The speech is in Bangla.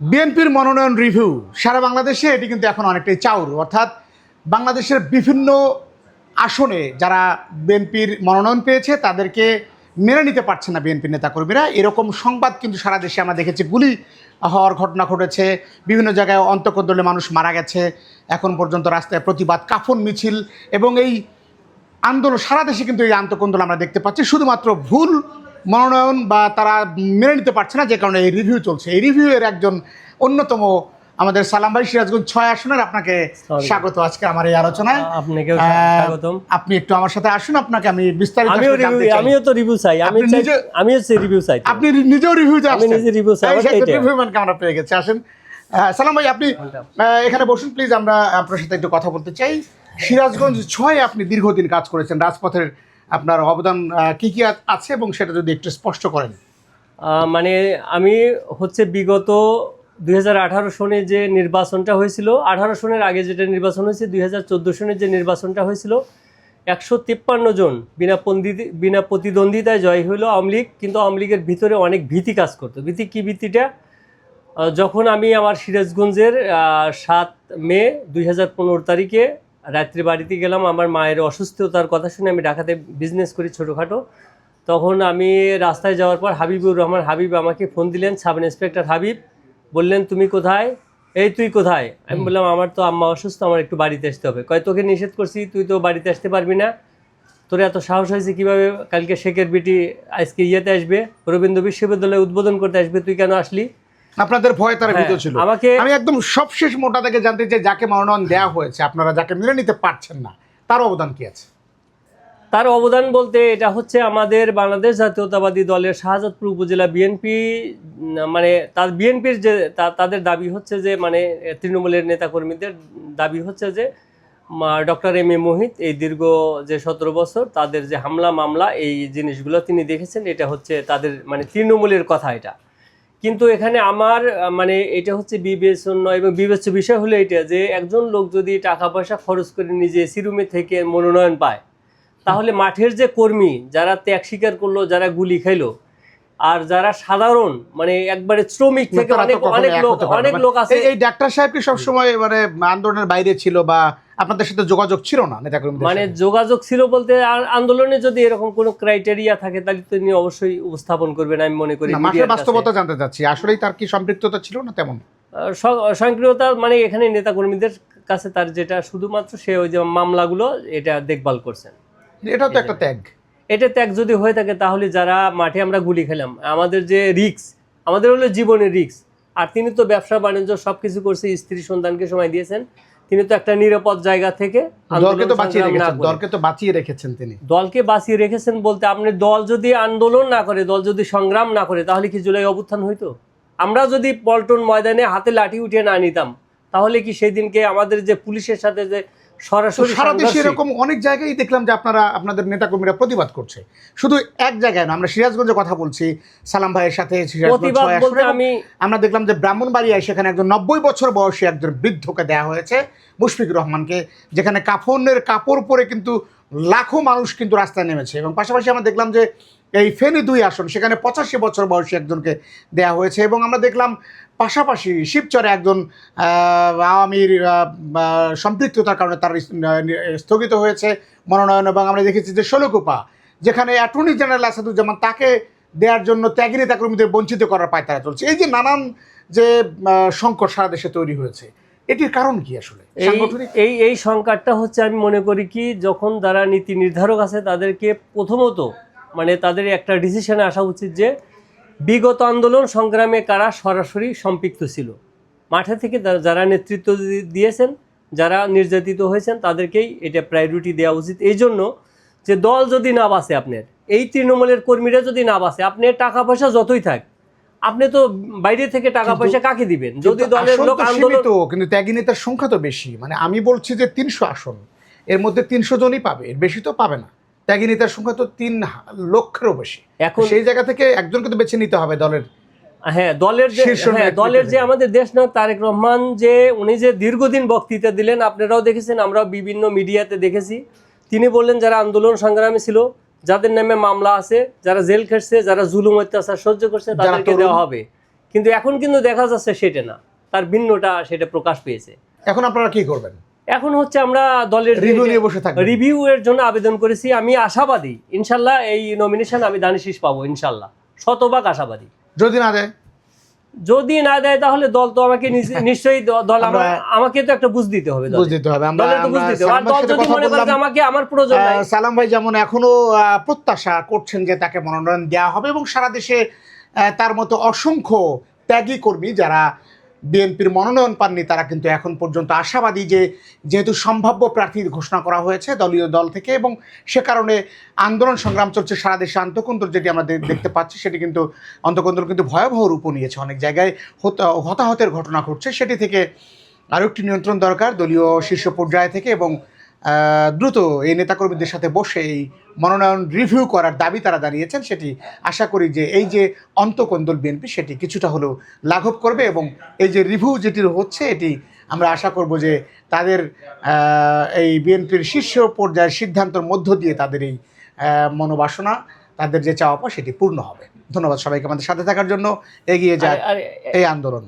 বিএনপির মনোনয়ন রিভিউ সারা বাংলাদেশে এটি কিন্তু এখন অনেকটাই চাউর। অর্থাৎ বাংলাদেশের বিভিন্ন আসনে যারা বিএনপির মনোনয়ন পেয়েছে, তাদেরকে মেনে নিতে পারছে না বিএনপির নেতাকর্মীরা। এরকম সংবাদ কিন্তু সারা দেশে আমরা দেখেছি, গুলি হওয়ার ঘটনা ঘটেছে। বিভিন্ন জায়গায় অন্তঃকোন্দলে মানুষ মারা গেছে। এখন পর্যন্ত রাস্তায় প্রতিবাদ, কাফন, মিছিল এবং এই আন্দোলন, সারা দেশে কিন্তু এই আন্তঃকন্দল আমরা দেখতে পাচ্ছি। শুধুমাত্র ভুল মনোনয়ন বা তারা মেনে নিতে পারছে না যে কারণে এই রিভিউ চলছে। এই রিভিউয়ের একজন অন্যতম আমাদের সালাম ভাই সিরাজগঞ্জ ছয় আসনের আপনাকে স্বাগত। আজকে আমার এই আলোচনায়। আপনাকেও আহ, স্বাগতম। আপনি একটু আমার সাথে আসুন আপনাকে আমি বিস্তারিত আমিও রিভিউ আমিও তো রিভিউ চাই। আমি চাই নিজে- আমি হচ্ছে রিভিউ চাই আপনি নিজেও রিভিউতে আমি নিজে review চাই। রিভিউ ম্যানকে আমরা পেয়ে গেছি। আসেন। সালাম ভাই আপনি এখানে বসুন প্লিজ আমরা আপনার সাথে একটু কথা বলতে চাই। সিরাজগঞ্জ ছয় আপনি দীর্ঘদিন কাজ করেছেন রাজপথের আপনার অবদান কি কি আছে এবং সেটা যদি একটু স্পষ্ট করেন? মানে আমি হচ্ছে বিগত দুই হাজার আঠারো সনে যে নির্বাচনটা হয়েছিল, আঠারো সনের আগে যেটা নির্বাচন হয়েছে, দুই হাজার চোদ্দ সনের যে নির্বাচনটা হয়েছিল, একশো তিপ্পান্ন জন বিনা পন্দি- বিনা প্রতিদ্বন্দ্বিতায় জয় হলো আওয়ামী লীগ, কিন্তু আওয়ামী লীগের ভিতরে অনেক ভীতি কাজ করতো। ভীতি কী ভীতিটা? যখন আমি আমার সিরাজগঞ্জের সাত মে দুই হাজার পনেরো তারিখে রাত্রি বাড়িতে গেলাম আমার মায়ের অসুস্থতার কথা শুনে আমি ঢাকাতে বিজনেস করি ছোটোখাটো। তখন আমি রাস্তায় যাওয়ার পর হাবিবুর রহমান হাবিব আমাকে ফোন দিলেন সাব ইন্সপেক্টর হাবিব বললেন তুমি কোথায়? এই তুই কোথায়? আমি বললাম আমার তো আম্মা অসুস্থ আমার একটু বাড়িতে আসতে হবে। কয় তোকে নিষেধ করছি তুই তো বাড়িতে আসতে পারবি না। তোর এত সাহস হয়েছে কীভাবে কালকে শেখের বিটি আজকে ইয়েতে আসবে রবীন্দ্র বিশ্ববিদ্যালয়ে উদ্বোধন করতে আসবে তুই কেন আসলি? আপনাদের ভয় তারা হ্যাঁ, ভীত ছিল। আমাকে- আমি একদম সবশেষ মোটা থেকে জানতে চাই যাকে মনোনয়ন দেওয়া হয়েছে আপনারা যাকে মেনে নিতে পারছেন না তার অবদান কি আছে? তার অবদান বলতে এটা হচ্ছে আমাদের বাংলাদেশ জাতীয়তাবাদী দলের শাহজাদপুর উপজেলা বিএনপি মানে তার বিএনপির যে তাদের দাবি হচ্ছে যে মানে তৃণমূলের নেতাকর্মীদের দাবি হচ্ছে যে ডক্টর এম এ মোহিত এই দীর্ঘ যে সতেরো বছর তাদের যে হামলা মামলা এই জিনিসগুলো তিনি দেখেছেন এটা হচ্ছে তাদের মানে তৃণমূলের কথা এটা। কিন্তু এখানে আমার মানে এটা হচ্ছে বিবেচনা এবং বিবেচ্য বিষয় হলো এটা যে একজন লোক যদি টাকা পয়সা খরচ করে নিজে সিরুমে থেকে মনোনয়ন পায় তাহলে মাঠের যে কর্মী যারা ত্যাগ স্বীকার করল যারা গুলি খাইলো আর যারা সাধারণ মানে একবারে শ্রমিক থেকে অনেক অনেক লোক অনেক লোক আছে এই- এই ডাক্তার সাহেব কি সবসময় মানে আন্দোলনের বাইরে ছিল বা আপনাদের সাথে যোগাযোগ ছিল না নেতাকর্মীদের মানে যোগাযোগ ছিল বলতে আন্দোলনে যদি এরকম কোনো ক্রাইটেরিয়া থাকে তাহলে তিনি অবশ্যই উপস্থাপন করবেন আমি মনে করি মাঠের। বাস্তবতা জানতে চাচ্ছি। আসলেই তার কি সম্পৃক্ততা ছিল না তেমন? স্বয়ংক্রিয়তা মানে এখানে নেতাকর্মীদের কাছে তার যেটা শুধুমাত্র সে ওই যে মামলাগুলো এটা দেখভাল করছেন। এটাও তো একটা ত্যাগ। এটা ত্যাগ যদি হয়ে থাকে তাহলে যারা মাঠে আমরা গুলি খেলাম আমাদের যে রিক্স আমাদের হলো জীবনের রিক্স আর তিনি তো ব্যবসা বাণিজ্য সব কিছু করছে স্ত্রী সন্তানকে সময় দিয়েছেন তিনি তো একটা নিরাপদ জায়গা থেকে দলকে তো বাঁচিয়ে রেখেছেন দলকে তো বাঁচিয়ে রেখেছেন তিনি। দলকে বাঁচিয়ে রেখেছেন বলতে আপনি দল যদি আন্দোলন না করে দল যদি সংগ্রাম না করে তাহলে কি জুলাই অবস্থান হইতো? আমরা যদি পল্টন ময়দানে হাতে লাঠি উঠিয়ে না নিতাম তাহলে কি সেই দিনকে আমাদের যে পুলিশের সাথে যে সরাসরি সারা দেশে এরকম অনেক জায়গায় দেখলাম যে আপনারা আপনাদের নেতাকর্মীরা প্রতিবাদ করছে। শুধু এক জায়গায় না আমরা সিরাজগঞ্জে কথা বলছি সালাম ভাইয়ের সাথে আমি আমরা দেখলাম যে ব্রাহ্মণবাড়িয়ায় সেখানে একজন নব্বই বছর বয়সী একজন বৃদ্ধকে দেওয়া হয়েছে মুশফিকুর রহমানকে যেখানে কাফনের কাপড় পরে কিন্তু লাখো মানুষ কিন্তু রাস্তায় নেমেছে এবং পাশাপাশি আমরা দেখলাম যে এই ফেনী দুই আসন, সেখানে পঁচাশি বছর বয়সী একজনকে দেওয়া হয়েছে এবং আমরা দেখলাম পাশাপাশি শিবচরে একজন আওয়ামীর সম্পৃক্ততার কারণে তার স্থগিত হয়েছে মনোনয়ন এবং আমরা দেখেছি যে ষোলকুপা, যেখানে অ্যাটর্নি জেনারেল আসাদুজ্জামান তাকে দেওয়ার জন্য ত্যাগী নেতাকর্মীদের বঞ্চিত করার পায়তারা চলছে। এই যে নানান যে সংকট সারা দেশে তৈরি হয়েছে এটির কারণ কি আসলে? এই এই সংকটটা হচ্ছে আমি মনে করি কি যখন যারা নীতি নির্ধারক আছে তাদেরকে প্রথমত মানে তাদের একটা ডিসিশনে আসা উচিত যে বিগত আন্দোলন সংগ্রামে কারা সরাসরি সম্পৃক্ত ছিল? মাঠে থেকে যারা- যারা নেতৃত্ব দিয়েছেন যারা নির্যাতিত হয়েছেন তাদেরকেই এটা প্রায়োরিটি দেওয়া উচিত। এই জন্য যে দল যদি না বাসে আপনার এই তৃণমূলের কর্মীরা যদি না বাসে আপনি টাকা পয়সা যতই থাক আপনি তো বাইরে থেকে টাকা পয়সা কাকে দিবেন? যদি দলের লোক আন্দোলন কিন্তু ত্যাগী নেতার সংখ্যা তো বেশি। মানে আমি বলছি যে তিনশো আসন এর মধ্যে তিনশো জনই পাবে এর বেশি তো পাবে না। ত্যাগী নেতার সংখ্যা তো তিন লক্ষেরও বেশি। এখন সেই জায়গা থেকে একজনকে তো বেছে নিতে হবে দলের হ্যাঁ দলের যে হ্যাঁ দলের যে আমাদের দেশ না তারেক রহমান যে উনি যে দীর্ঘদিন বক্তৃতা দিলেন আপনারাও দেখেছেন আমরাও বিভিন্ন মিডিয়াতে দেখেছি। তিনি বললেন যারা আন্দোলন সংগ্রামী ছিল যাদের নামে মামলা আছে যারা জেল খেটছে যারা জুলুম অত্যাচার সহ্য করছে তাদেরকে দেওয়া হবে। কিন্তু এখন কিন্তু দেখা যাচ্ছে সেটা না। তার ভিন্নটা সেটা প্রকাশ পেয়েছে। এখন আপনারা কি করবেন? এখন হচ্ছে আমরা দলের রিভিউ নিয়ে বসে থাকি রিভিউ এর জন্য আবেদন করেছি। আমি আশাবাদী ইনশাল্লাহ এই নমিনেশন আমি দানিশিস পাবো ইনশাল্লাহ। শতভাগ আশাবাদী। যদি না দেয়? যদি না দেয় তাহলে দল তো আমাকে নিশ্চয়ই দল আমাকে তো একটা বুঝ দিতে হবে বুঝ। দিতে হবে। আমরা তো বুঝ দিতে আর দল যদি মনে করে যে আমাকে আমার প্রয়োজন নাই। সালাম ভাই যেমন এখনও আহ, প্রত্যাশা করছেন যে তাকে মনোনয়ন দেওয়া হবে এবং সারা দেশে তার মতো অসংখ্য ত্যাগী কর্মী যারা বিএনপির মনোনয়ন পাননি, তারা কিন্তু এখন পর্যন্ত আশাবাদী যে যেহেতু সম্ভাব্য প্রার্থী ঘোষণা করা হয়েছে দলীয় দল থেকে এবং সে কারণে আন্দোলন সংগ্রাম চলছে সারা দেশে আন্তকন্দর যেটি আমরা দেখতে পাচ্ছি, সেটি কিন্তু অন্তকন্দর কিন্তু ভয়াবহ রূপ নিয়েছে। অনেক জায়গায় হতা- হতাহতের ঘটনা ঘটছে। সেটি থেকে আরও একটি নিয়ন্ত্রণ দরকার দলীয় শীর্ষ পর্যায় থেকে এবং দ্রুত এই নেতাকর্মীদের সাথে বসে এই মনোনয়ন রিভিউ করার দাবি তারা দাঁড়িয়েছেন সেটি আশা করি যে এই যে অন্তকন্দল বিএনপি সেটি কিছুটা হলেও লাঘব করবে এবং এই যে রিভিউ যেটি হচ্ছে এটি আমরা আশা করব যে তাদের এই বিএনপির শীর্ষ পর্যায়ের সিদ্ধান্তর মধ্য দিয়ে তাদের এই মনোবাসনা তাদের যে চাওয়া পাওয়া সেটি পূর্ণ হবে। ধন্যবাদ সবাইকে আমাদের সাথে থাকার জন্য। এগিয়ে যায় এই আন্দোলন।